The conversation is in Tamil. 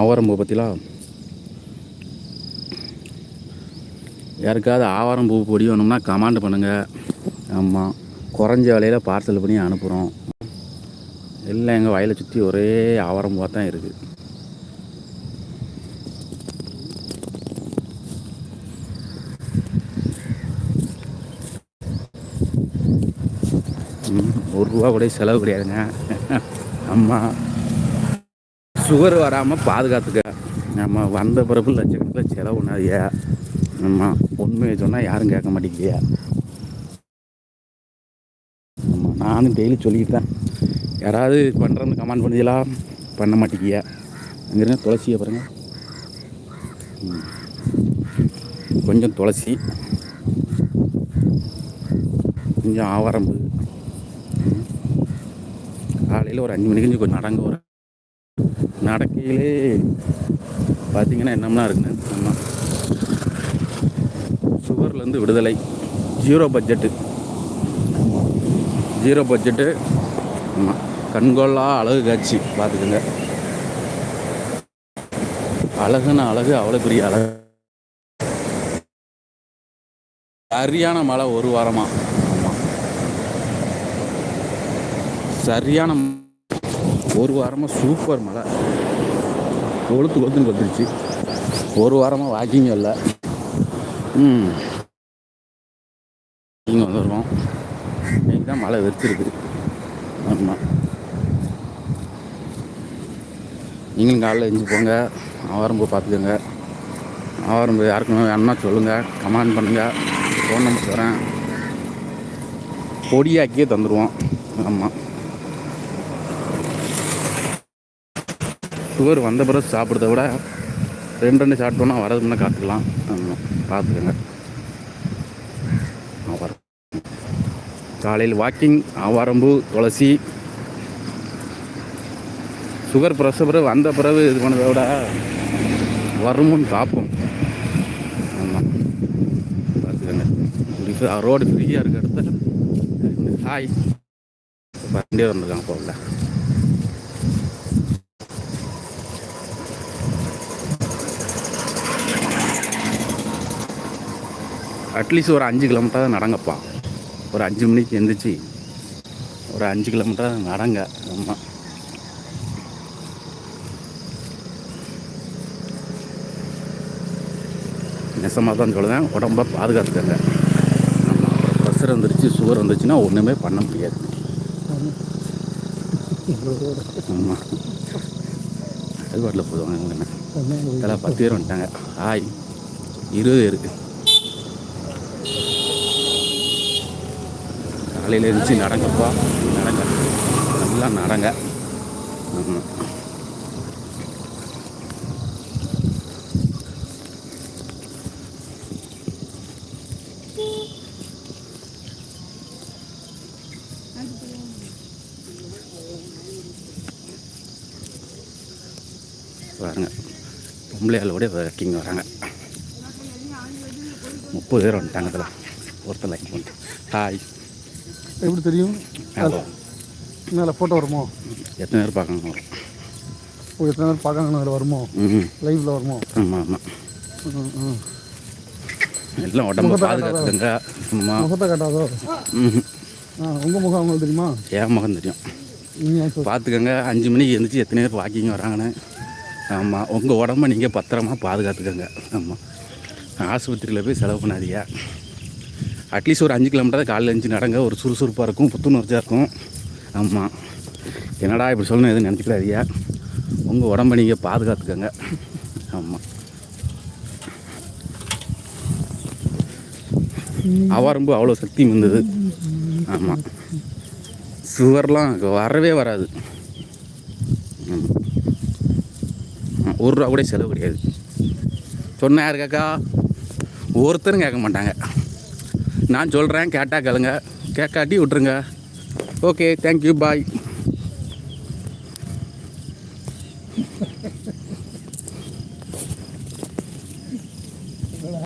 ஆவாரம்பூ பற்றிலாம் யாருக்காவது ஆவாரம் பூ பொடி வேணும்னா கமாண்ட் பண்ணுங்கள் ஆமாம் குறைஞ்ச விலையில் பார்சல் பண்ணி அனுப்புகிறோம் எல்லாம் எங்கள் வயலை சுற்றி ஒரே ஆவாரம் பூவாக தான் இருக்குது ஒரு ரூபா கூட செலவு கிடையாதுங்க. அம்மா சுகர் வராமல் பாதுகாத்துக்க. நம்ம வந்த பிறகு லட்சக்கணக்கில் செலவு பண்ணாதிய நம்ம உண்மையை சொன்னால் யாரும் கேட்க மாட்டேங்கிறியா ஆமாம் நானும் டெய்லி சொல்லிட்டு தான். யாராவது பண்ணுறேன்னு கமெண்ட் பண்ணுதீங்களா பண்ண மாட்டேங்கியா? அங்கே துளசியை பாருங்கள் கொஞ்சம் துளசி. கொஞ்சம் ஆவாரம்பு. காலையில் ஒரு அஞ்சு மணிக்கு கொஞ்சம் கொஞ்சம் நடங்க ஒரு நடக்கையிலே பார்த்தீங்கன்னா என்னம்லாம் இருக்குங்க ஆமாம் சுகர்லேருந்து விடுதலை ஜீரோ பட்ஜெட்டு. ஜீரோ பட்ஜெட்டு ஆமாம் கண்கொள்ளா அழகு காட்சி பார்த்துக்குங்க. அழகுன அழகு அவ்வளோ பெரிய அழகு. சரியான மழை ஒரு வாரமா? ஆமாம் சரியான ஒரு வாரமாக சூப்பர் மழை. கொளுத்து கொளுத்துன்னு கொத்துருச்சு. ஒரு வாரமாக வாக்கிங் இல்லை. ம். இங்கே வந்துடுவோம் இன்னைக்கு தான் மழை வெறுத்துருக்குது ஆமாம் நீங்களும் காலைல எழுந்து போங்க. ஆவாரம்பூ பார்த்துக்கோங்க. ஆவாரம்பூ யாருக்கும் வேணும்னா சொல்லுங்கள் கமெண்ட் பண்ணுங்கள் ஃபோன் நம்பர் தரேன். பொடியாக்கியே தந்துடுவோம் ஆமாம் சுகர் வந்த பிறகு சாப்பிட்றத விட ரெண்டு ரெண்டு சாப்பிட்டோன்னா வரது முன்னே காத்துக்கலாம். பார்த்துக்கோங்க. ஆவாரம் காலையில் வாக்கிங் ஆவாரம்பு துளசி சுகர் ப்ரெஷர் பிறகு வந்த பிறகு இது பண்ணதை விட வருமுன்னு பார்ப்போம். ஆமாம் பார்த்துக்கோங்க. ரோடு ஃப்ரீயாக இருக்க இடத்துல ஹாய் வண்டியே வந்துருக்காங்க போகல அட்லீஸ்ட் ஒரு அஞ்சு கிலோமீட்டர் தான் நடங்கப்பா. ஒரு அஞ்சு மணிக்கு எந்திரிச்சு ஒரு அஞ்சு கிலோமீட்டர் நடங்க. ஆமாம் நெசமாக தான் சொல்லுவேன். உடம்ப பாதுகாத்துக்கங்க. ஆமாம் ப்ரெஷர் வந்துருச்சு சுகர் வந்துச்சுன்னா ஒன்றுமே பண்ண முடியாது. ஆமாம் அது பாட்டில் போதுவாங்க என்ன? இதெல்லாம் பத்து பேர் வந்துட்டாங்க. ஆய் இருபது இருக்குது காலையில் எழுந்துச்சு நடங்கப்பா நடங்க. நல்லா நடங்க. வராங்க பொம்பளையாளோட வாக்கிங் வராங்க. முப்பது பேர் வந்துட்டாங்க இதில் ஒருத்தர் லைக் பண்ணிட்டு ஹாய் எப்படி தெரியும்? மேலே ஃபோட்டோ வருமோ? எத்தனை பேர் பார்க்கணும்? வரும் ஓ எத்தனை நேரம் பார்க்கணும் அதில் வருமோ? லைவில் வருமோ? ஆமாம் ஆமாம். எல்லாம் உடம்ப சும்மா. முகத்தை காட்டாதோ? ஆ உங்கள் முகம் அவங்களுக்கு தெரியுமா? என் முகம் தெரியும். பார்த்துக்கங்க அஞ்சு மணிக்கு எழுந்திரிச்சு எத்தனை பேர் வாக்கிங் வராங்கன்னு. ஆமாம் உங்கள் உடம்ப நீங்கள் பத்திரமா பாதுகாத்துக்கங்க. ஆமாம் ஆஸ்பத்திரியில் போய் செலவு பண்ணாதீங்க. அட்லீஸ்ட் ஒரு அஞ்சு கிலோமீட்டர் காலையில் அஞ்சு நடங்க. ஒரு சுறுசுறுப்பாக இருக்கும் புத்துணர்ச்சியாக இருக்கும். ஆமாம் என்னடா இப்படி சொல்லணும் எதுவும் நினச்சிக்கிறாதீங்க உங்கள் உடம்ப நீங்கள் பாதுகாத்துக்கோங்க. ஆமாம் அவாரம்பு அவ்வளோ சக்தி இருந்தது ஆமாம் சுவர்லாம் வரவே வராது. ஒரு ரூபா கூட செலவு கிடையாது. சொன்ன யார் கேட்கா ஒருத்தரும் கேட்க மாட்டாங்க. நான் சொல்கிறேன் கேட்டால் கேளுங்க. கேட்காட்டி விட்ருங்க ஓகே தேங்க்யூ பாய்